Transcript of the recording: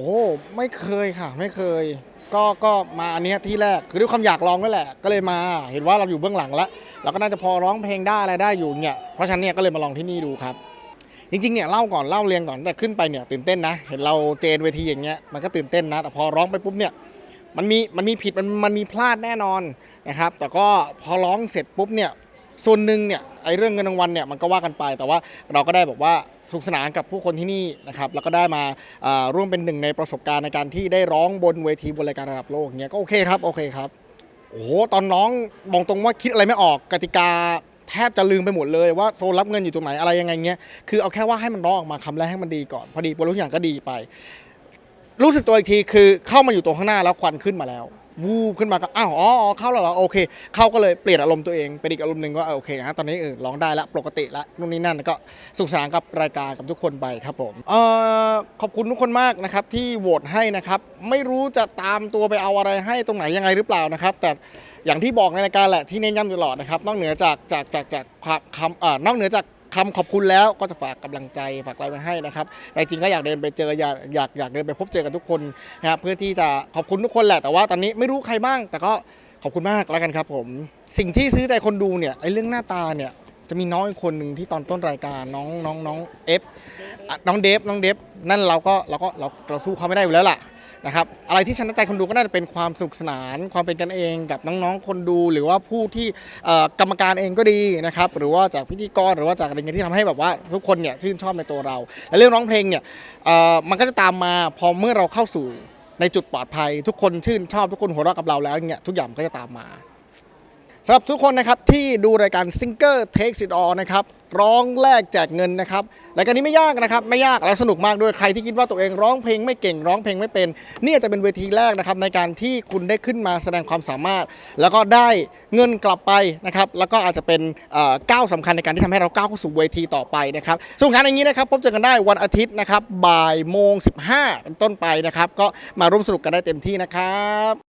โอ้ไม่เคยค่ะ ไม่เคย ก็ก็มาอันเนี้ยที่แรกคือด้วยความอยากลองนั่นแหละ ก็เลยมาเห็นว่าเราอยู่เบื้องหลังแล้วเราก็น่าจะพอร้องเพลงได้อะไรได้อยู่เนี่ยเพราะฉะนั้นเนี่ยก็เลยมาลองที่นี่ดูครับ จริงๆเนี่ยเล่าก่อนเล่าเรียงก่อนแต่ขึ้นไปเนี่ยตื่นเต้นนะ เห็นเราเจนเวทีอย่างเงี้ยมันก็ตื่นเต้นนะ แต่พอร้องไปปุ๊บเนี่ยมันมีมันมีผิดมันมันมีพลาดแน่นอนนะครับแต่ก็พอร้องเสร็จปุ๊บเนี่ย ส่วนหนึ่งเนี่ยไอ้เรื่องเงินรางวัลเนี่ยมันก็ว่ากันไป แต่ว่าเราก็ได้บอกว่าสุขสนานกับผู้คนที่นี่นะครับแล้วก็ได้มาร่วมเป็นหนึ่งในประสบการณ์ในการที่ได้ร้องบนเวทีบนรายการระดับโลกเนี่ยก็โอเคครับโอเคครับโอ้โหตอนน้องบอกตรงว่าคิดอะไรไม่ออกกติกาแทบจะลืมไปหมดเลยว่าโซนรับเงินอยู่ตรงไหนอะไรยังไงเงี้ย คือเอาแค่ว่าให้มันร้องออกมาคำแรกให้มันดีก่อน พอดีบนทุกอย่างก็ดีไป รู้สึกตัวอีกทีคือเข้ามาอยู่ตรงข้างหน้าแล้วควันขึ้นมาแล้ว วูบขึ้นมาก็อ้าวอ๋อเข้าแล้วเหรอโอเค เข้าก็เลยเปลี่ยนอารมณ์ตัวเองเป็นอีกอารมณ์หนึ่งว่าโอเคนะตอนนี้เออร้องได้ละปกติละนู่นนี่นั่นก็สุขสนานกับรายการกับทุกคนไปครับผมเอ่อขอบคุณทุกคนมากนะครับที่โหวตให้นะครับไม่รู้จะตามตัวไปเอาอะไรให้ตรงไหนยังไงหรือเปล่านะครับ แต่อย่างที่บอกในรายการแหละที่เน้นย้ำตลอดนะครับนอกเหนือจากจากจากจากความคำเอ่อนอกเหนือจาก คำขอบคุณแล้วก็จะฝากกำลังใจฝากอะไรมาให้นะครับ แต่จริงก็อยากเดินไปเจออยากอยากอยากเดินไปพบเจอกันทุกคนนะครับเพื่อที่จะขอบคุณทุกคนแหละแต่ว่าตอนนี้ไม่รู้ใครบ้าง แต่ก็ขอบคุณมากแล้วกันครับผม สิ่งที่ซื้อใจคนดูเนี่ยไอ้เรื่องหน้าตาเนี่ยจะมีน้องอีกคนหนึ่งที่ตอนต้นรายการน้องน้องน้องเอฟน้องเดฟน้องเดฟนั่นเราก็เราก็เราเราสู้เขาไม่ได้อยู่แล้วล่ะ นะครับอะไรที่ชนะใจคนดูก็น่าจะเป็นความสนุกสนาน ความเป็นกันเองกับน้องๆคนดูหรือว่าผู้ที่กรรมการเองก็ดีนะครับหรือว่าจากพิธีกรหรือว่าจากอะไรเงี้ยที่ทำให้แบบว่าทุกคนเนี่ยชื่นชอบในตัวเรา และเรื่องร้องเพลงเนี่ยมันก็จะตามมาพอเมื่อเราเข้าสู่ในจุดปลอดภัย ทุกคนชื่นชอบทุกคนหัวเราะกับเราแล้วเนี่ยทุกอย่างก็จะตามมา สำหรับทุกคนนะครับที่ดูรายการ Singer Takes It All นะครับร้องแลกแจกเงินนะครับรายการนี้ไม่ยากนะครับไม่ยากและสนุกมากด้วยใครที่คิดว่าตัวเองร้องเพลงไม่เก่งร้องเพลงไม่เป็นนี่จะเป็นเวทีแรกนะครับในการที่คุณได้ขึ้นมาแสดงความสามารถ แล้วก็ได้เงินกลับไปนะครับแล้วก็อาจจะเป็นก้าวสำคัญในการที่ทำให้เราก้าวเข้าสู่เวทีต่อไปนะครับสนุกงานอย่างนี้นะครับพบเจอกันได้วันอาทิตย์นะครับบ่ายโมง15เป็นต้นไปนะครับก็มาร่วมสนุกกันได้เต็มที่นะครับ